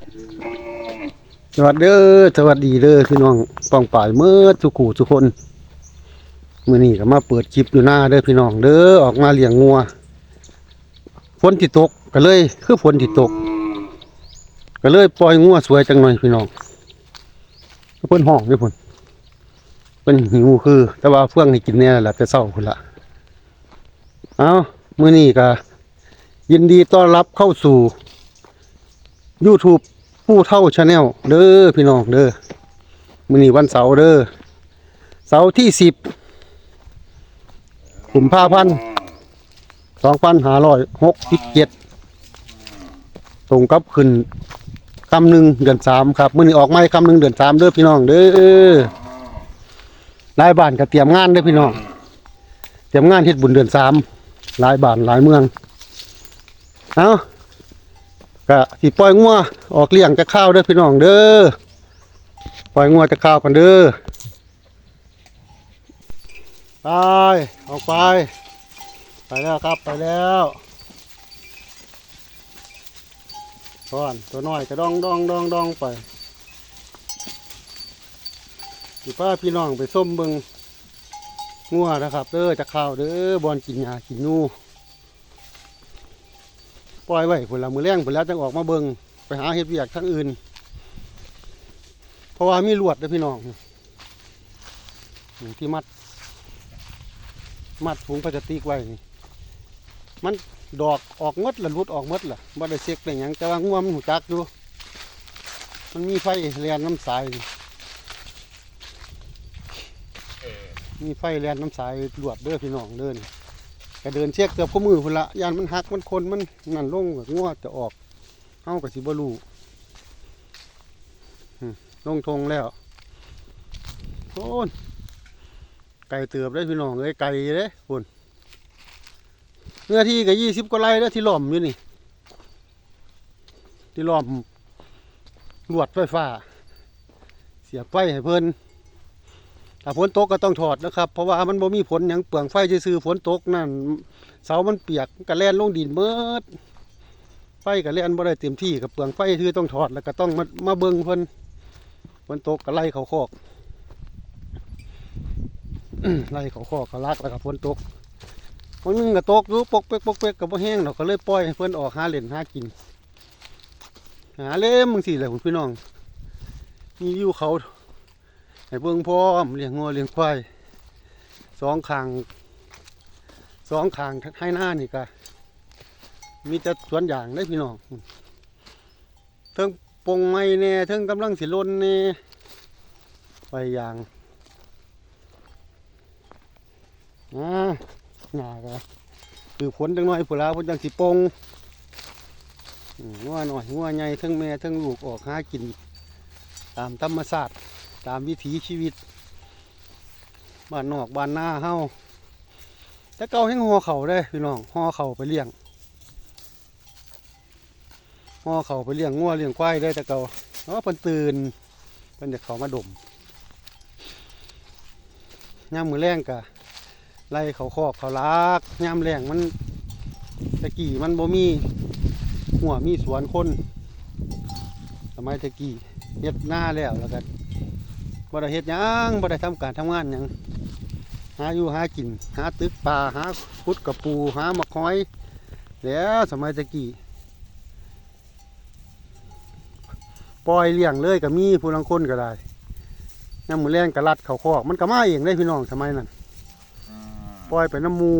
สวัสดีสวัสดีเด้อพี่น้องปองป่ายเมื่อทุกขู่ทุกคนมื้อนี้ก็มาเปิดคลิปอยู่หน้าเด้อพี่น้องเด้อออกมาเลี้ยงงัวฝนที่ตกก็เลยคือฝนที่ตก ก็เลยปล่อยงัวสวยจังหน่อยพี่น้องเพิ่นห้องด้อพุ่นเพิ่นหิวคือ แต่ว่าเฟื่องให้กินแน่แหละแต่เช้าพุ่นละเอามื้อนี้ก็ยินดีต้อนรับเข้าสู่ YouTube ผู้เท่าชาแนลเด้อพี่น้องเด้อมื้อนี้วันเสาร์เด้อเสาร์ที่สิบกุมภาพันธ์สองพันห้าร้อยหกสิบเจ็ดตรงกับขึ้นคำหนึ่งเดือนสามครับมื้อนี้ออกไม่คำหนึ่งเดือนสามเด้อพี่น้องเด้อหลายบ้านก็เตรียมงานเด้อพี่น้องเตรียมงานเฮ็ดบุญเดือนสามหลายบ้านหลายเมือง เอา ก็สิปล่อยงัวออกเลี้ยงจะข้าวเด้อพี่น้องเด้อปล่อยงัวจะข้าวกันเด้อไปออกไป ไปแล้วครับไปแล้วพอนตัวน้อยก็ดองดองดองดองไปสิป้าพี่น้องไปส้มเบิงงัวนะครับเด้อจะข้าวเด้อบอนกินหญ้ากินนู ปล่อยไว้ผลละมือแรงผลแล้วจังออกมาเบิงไปหาเห็ดเวียกทั้งอื่น เพราะว่ามีลวดเด้อพี่น้องนี่ที่มัด มัดถุงพลาสติกไว้นี่มันดอกออกหมดละรุดออกหมดละบ่ได้เซ็กได้หยังแต่ว่างัวมันหูจักอยู่มันมีไฟแลนน้ำสายนี่มีไฟแลนน้ำสายลวดเด้อพี่น้องเด้อนี่ ก็เดินเช็คเกือบข้อมือพุ่นละยานมันหักมันคนมันนั่นลงก็งัวจะออกเฮากับสิบรูลงทงแล้วโอ้นไก่เตือบได้พี่น้องเอ้ยไก่เด้พุ่นเนื้อที่ก็ยี่สิบกว่าไร่แล้วที่หล้อมอยู่นี่ ที่หล้อมลวดไฟฟ้า เสียบไฟให้เพิ่น ถ้าฝนตกก็ต้องถอดนะครับ เพราะว่ามันบ่มีผลหยังเปลืองไฟซื่อฝนตกนั่นเสามันเปียกมันก็แล่นลงดินเบิดไฟก็แล่นบ่ได้เต็มที่กับเปลืองไฟคือต้องถอดแล้วก็ต้องมามาเบิ่งเพิ่นฝนตกก็ไล่เขาคอกไล่เขาคอกเขาลักแล้วก็ฝนตกวันนึงก็ตกอยู่ปกเป๊กปกเป๊กก็บ่แห้งดอกก็เลยปล่อยให้เพิ่นออกหาเล่นหากินหาเล่มมึงสิแหละคุณพี่น้องมีวิวเขา ให้เบิ่งพร้อมเลี้ยงงัวเลี้ยงควายสองขางสองขางให้หน้านี่ก็มีแต่สวนอย่างได้พี่น้องเทิงปงไม้แน่เทิงกำลังสิลนแน่ไปอย่างอ่าหนาก็คือผลจังน้อยผู้ลาผลจังสิปงงัวหน่อยงัวใหญ่เทิงแม่เทิงลูกออกหากิน ตามธรรมชาติ ตามวิถีชีวิตบ้านนอกบ้านหน้าเฮาแต่เก่าให้ห่อเขาได้พี่น้องห่อเขาไปเลี้ยงห่อเขาไปเลี้ยงงัวเลี้ยงควายได้แต่เก่าเพราะว่าเพิ่นตื่นเพิ่นจะเขามาดมย่ามมือแรงกะไล่เขาคอกเขาลักย่ามแรงมันตะกี้มันบ่มีหัวมีสวนคนสมัยตะกี้เฮ็ดหน้าแล้วแล้วกัน บ่ได้เฮ็ดหยังบ่ได้ทำการทำงานหยังหาอยู่หากิน หาตึกป่าหาพุดกับปูหามะคอยแล้วสมัยตะกี้ปล่อยเลี้ยงเลยก็มีผู้ลังคนก็ได้น้ำมือแรงกระลัดเขาคอกมันก็มาเองได้พี่น้องสมัยนั้นปล่อยไปน้ำมู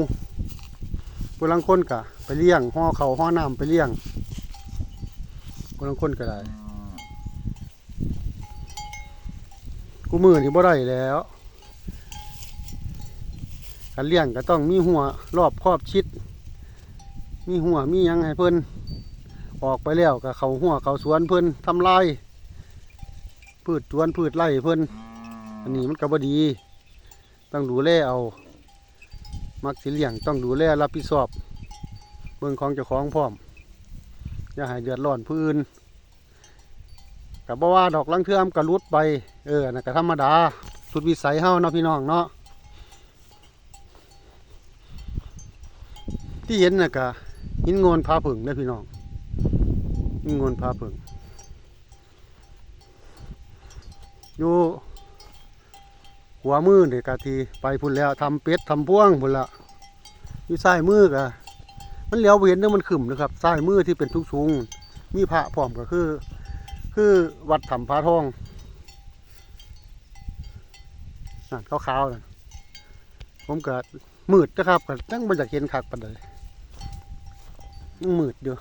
ผู้ลังคนก็ไปเลี้ยงห่อเขาห่อน้ำไปเลี้ยงผู้ลังคนก็ได้ กูมือนี่บ่ได้แล้วการเลี้ยงก็ต้องมีหัวรอบครอบชิด มีหัวมียังให้เพิ่นออกไปแล้วก็เขาหัวเขาสวนเพิ่นทำลายพืชสวนพืชไร่เพิ่นอันนี้มันก็บ่ดี ต้องดูแลเอา มักสิเลี้ยงต้องดูแลรับผิดชอบ เบิ่งของเจ้าของพร้อมอย่าให้เดือดร้อนผู้อื่น กับบ่ว่าดอกลังเทือมก็รุดไป เออนั่นก็ธรรมดา สุดวิสัยเฮาเนาะพี่น้องเนาะ ที่เห็นนะกะหินโงนพาผึ่งนะพี่น้องหินโงนพาผึ่งอยู่หัวมือเด็กกะทีไปพุ่นแล้วทำเป็ดทำพ่วงพุ่นละอยู่ซ้ายมือกะมันเลี้ยวบ่เห็นเด้อมันขึ้นนะครับซ้ายมือที่เป็นทุกสูงมีพระพร้อมก็คือ คือวัดถ้ำพระทองนั่นขาวๆนั่นผมเก็มืดนะครับก็ตั้งบ่อยากเห็นคักปานใดยังมืดอยู่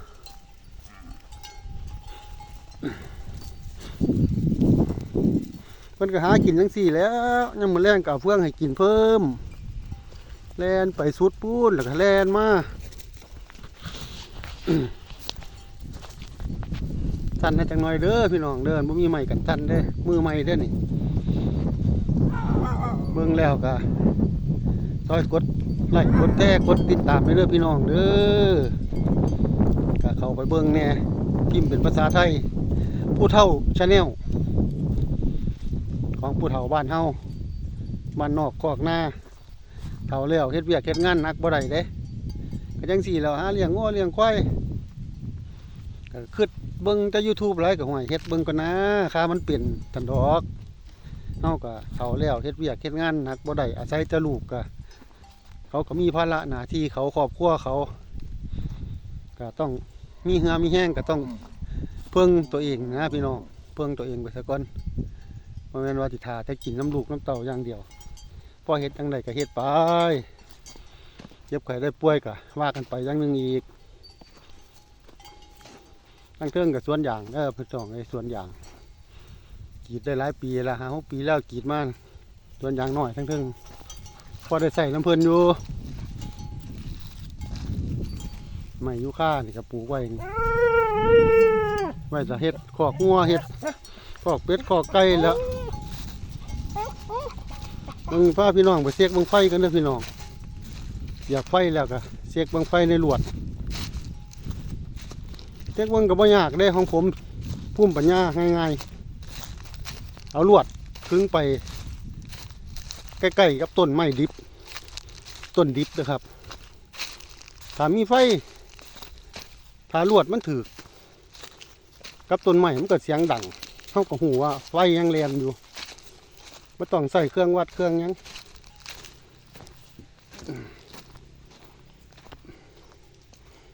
เพิ่นก็หากินจังซี่แล้วยังมื้อแรงก็เอาเฟืองให้กินเพิ่มแล่นไปสุดปูนแล้วก็แล่นมา สั่นให้จังหน่อยเด้อพี่น้องเด้อบ่มีไม้กันสั่นเด้อมือไม้เด้อนี่เบิ่งแล้วก็ซอยกดไลค์กดแชร์กดติดตามไปเด้อพี่น้องเด้อก็เข้าไปเบิ่งแน่พิมพ์เป็นภาษาไทย ผู้เฒ่าชาแนลของผู้เฒ่าบ้านเฮาบ้านนอกกอกหน้าเฒ่าแล้วเฮ็ดเวียกเฮ็ดงานนักบ่ได้เด้ก็จังซี่แหล้วหาเลี้ยงงัวเลี้ยงควายก็คิด เบิ่งแต่ YouTube หลายก็ห่วยเฮ็ดเบิ่งก่อนนะค่ามันเปลี่ยนตันดอกเฮาก็เฒ่าแล้วเฮ็ดเวียกเฮ็ดงานหนักบ่ได้อาศัยแต่ลูกก็เขาก็มีภาระหน้าที่เขาครอบครัวเขาก็ต้องมีเหือมีแห้งก็ต้องเพิ่งตัวเองนะพี่น้องเพิ่งตัวเองไปซะก่อนบ่แม่นว่าสิทาแต่กินน้ำลูกน้ำเต่าอย่างเดียวพอเฮ็ดจังไดก็เฮ็ดไปเจ็บไข้ได้ป่วยก็ว่ากันไปอย่างนึงอีก ตั้งเทิงกับสวนยางเด้อพี่น้องไอ้สวนยางกีดได้หลายปีและห้าหกปีแล้วกีดมาสวนยางน้อยทั้งเทิงพอได้ใส่น้ำเพลินอยู่ไม้ยูคานี่ก็ปลูกไว้นี่ไว้จะเฮ็ดคอกงัวเฮ็ดขอกเป็ดขอกไก่แล้วมึงพาพี่น้องไปเสียกบังไฟกันเด้อพี่น้อง อยากไฟแล้วก็เสียกบังไฟในหลวด เสียกบังกับบ่ยากได้ของผมพุ่มปัญญาง่ายๆ เอาลวดคึงไป ใกล้ๆกับต้นไม้ดิบ ต้นดิบนะครับถ้ามีไฟถ้าลวดมันถือกับต้นไม้มันเกิดเสียงดังเขาก็หูว่าไฟยังแรงอยู่ไม่ต้องใส่เครื่องวัดเครื่องยัง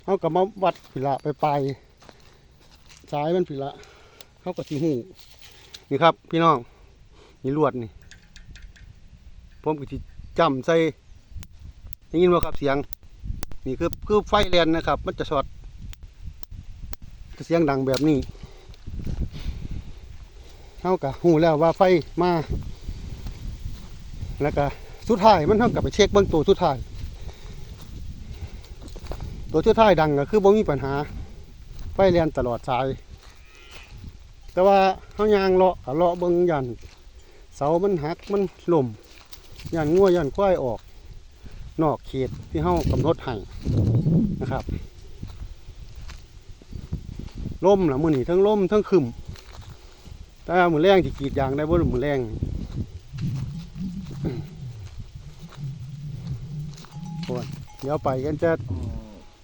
เขาก็มาวัดผิละไปป สายมันผิละเขาก็สีหูนี่ครับ พี่น้องนี่ลวดนี่ผมก็สิจำใส่ได้ยินว่าครับเสียง นี่คือคือไฟแลนนะครับ มันจะช็อตจะเสียงดังแบบนี้เท่ากับหูแล้วว่าไฟมาแล้วก็สุดท้ายมันเท่ากับไปเช็คเบื้องตัวสุดท้าย ตัวสุดท้ายดังก็คือบ่มีปัญหา ไฟแลนตลอดสาย แต่ว่าเฮายางเลาะก็เลาะเบิ่งยันเสามันหักมันล่มยันงัวยันควายออก นอกเขตที่เฮากำหนดให้นะครับล่มล่ะมื้อนี้ทั้งล่มทั้งขึ้มถ้ามือแรงที่กรีดยางได้บ่มือแรงโอ้ยเดี๋ยวไปกันจะ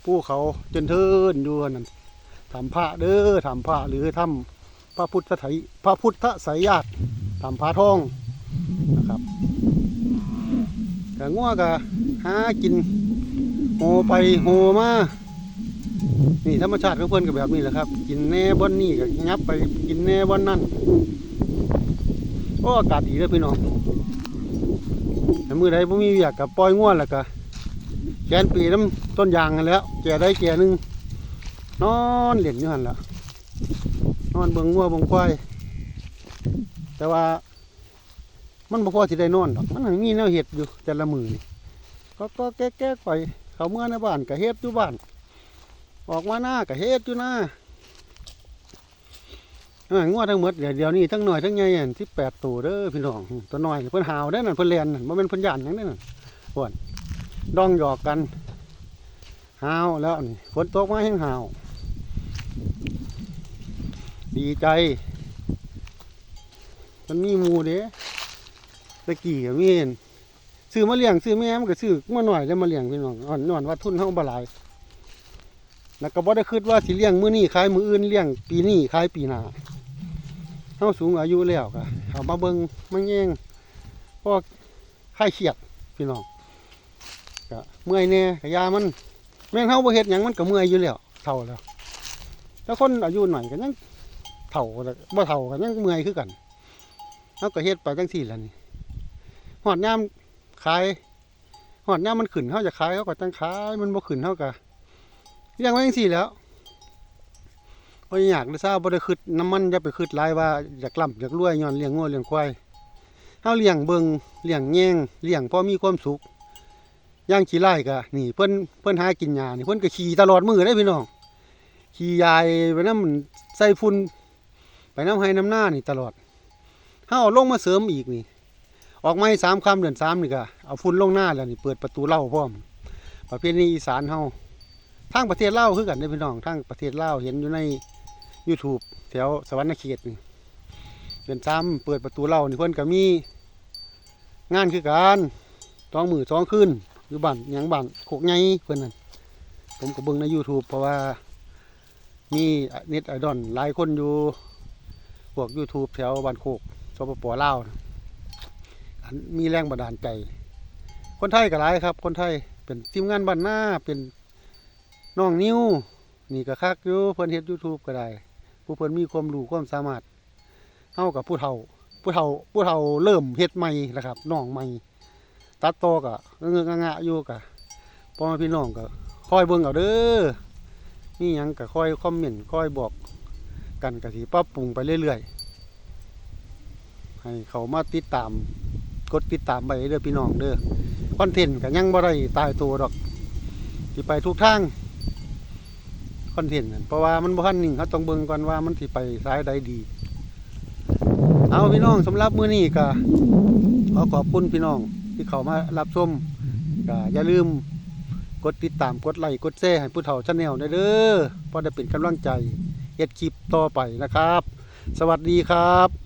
ผู้เขาจนเทินอยู่นั่น ทำพระเด้อทำพระหรือทำพระพุทธไถพระพุทธสายญาติทำพระทองนะครับกะงัวกะหากินโหไปโหมานี่ธรรมชาติของเพื่อนก็แบบนี้แหละครับ กินแน่บอนนี่ก็ยับไปกินแน่บอนนั่นโอ้อากาศดีเลยพี่น้องแต่มือใดผมมีอยากกับปล่อยง่วนแล้วก็แกนปีน้ำต้นยางกันแล้วแก่ได้แก่นึง นอนเหรียญอยู่หันละนอนเบิ่งงัวเบิ่งควายแต่ว่า มันบ่พอสิได้นอนดอกมันมีแนวเห็ดอยู่แต่ละมือนี่ก็ก็แก้ไปเขาเมื่อในบ้านก็เฮ็ดอยู่บ้าน ออกมาหน้าก็เฮ็ดอยู่หน้าเอ้ยงวทั้งหมดเดี๋ยวเดียวนี้ทั้งหน่อยทั้งใหญ่อันที่แปดตัวเด้อพี่น้องตัวน้อยเพิ่นหาวได้นั่นเพิ่นเรียนนั่นบ่แม่นเพิ่นย่านหยังได้นั่นพวนดองหยอกกันหาวแล้วนี่ฝนตกมาแห้งหาว ดีใจ มันมีมูเด้ตะกี้ก็มีเห็นซื้อมาเลี้ยงซื้อแม่มันก็ซื้อมาหน่อยแล้วมาเลี้ยงพี่น้องอ่อนนอนว่าทุนเฮาบ่หลายแล้วก็บ่ได้คิดว่าสิเลี้ยงมื้อนี้ขายมื้ออื่นเลี้ยงปีนี้ขายปีหน้าเฮาสูงอายุแล้วก็เอามาเบิ่งมาแย่งพวกไข้เครียดพี่น้องก็เมื่อยแน่ก็ยามันแม่นเฮาบ่เฮ็ดหยังมันก็เมื่อยอยู่แล้วเท่าแล้วแล้วคนอายุหน่อยก็ยัง เฒ่าแล้วบ่เฒ่าก็ยังเมื่อยคือกันเฮาก็เฮ็ดไปจังซี่ล่ะนี่ฮอดยามขายฮอดยามมันขึ้นเฮาจะขายเฮาก็จังขายมันบ่ขึ้นเฮาก็เลี้ยงไว้จังซี่แล้วบ่อยากเลยซาบ่ได้คิดน้ำมันอย่าไปคิดหลายว่าอยากล่ำอยากรวยย้อนเลี้ยงงัวเลี้ยงควายเฮาเลี้ยงเบิ่งเลี้ยงแยงเลี้ยงพอมีความสุขย่างขี้ไล่ก็นี่เพิ่นเพิ่นหากินหญ้านี่เพิ่นก็ขี่ตลอดมื้อเด้พี่น้องขี่ยายไปนำใส่ฝุ่น ไปน้ำให้น้ำหน้านี่ตลอดเฮาเอาลงมาเสริมอีกนี่ ออกไม้สามคำเดือนสามนี่ก็เอาฝุ่นลงหน้าแล้วนี่เปิดประตูเล้าพร้อม ประเพณีอีสานเฮาทางประเทศเล่าคือกันเด้พี่น้องทางประเทศเล่าเห็นอยู่ใน YouTube แถวสวรรณเขตนี่เดือนซ้ำเปิดประตูเล่านี่เพิ่นก็มี งานคือการสองมือสองคืนอยู่บ้านยังบ้านโคกใหญ่เพิ่นนั่นผมก็เบิ่งใน YouTube เพราะว่ามีเน็ตไอดอลหลายคนอยู่ พวก YouTube แถวบ้านโคกสปปลาวนะอันมีแรงบันดาลใจ คนไทยก็หลายครับ คนไทยเป็นทีมงานบ้านหน้าเป็นน้องนิ้วนี่ก็คักอยู่เพิ่นเฮ็ด YouTube ก็ได้ ผู้เพิ่นมีความรู้ความสามารถเฮากับผู้เฒ่า ผู้เฒ่าผู้เฒ่าเริ่มเฮ็ดใหม่แล้วครับน้องใหม่ตัดต่อก็เงือกงะๆอยู่ก็พ่อพี่น้องก็คอยเบิ่งเอาเด้อมีหยังก็คอยคอมเมนต์คอยบอก กันก็สิปรับปรุงไปเรื่อยๆ ให้เขามาติดตาม กดติดตามไปเด้อพี่น้องเด้อคอนเทนต์ก็ยังบ่ได้ตายตัวดอกสิไปทุกทางคอนเทนต์เพราะว่ามันบ่ทันนิ่งเขาต้องเบิ่งก่อนว่ามันสิไปสายใดดี เอาพี่น้องสำหรับมื้อนี้ก็ขอขอบคุณพี่น้องที่เขามารับชมก็อย่าลืมกดติดตามกดไลค์กดแชร์ให้ผู้เฒ่าชาแนลได้เด้อเพราะได้เป็นกำลังใจ เฮ็ดคลิปต่อไปนะครับ สวัสดีครับ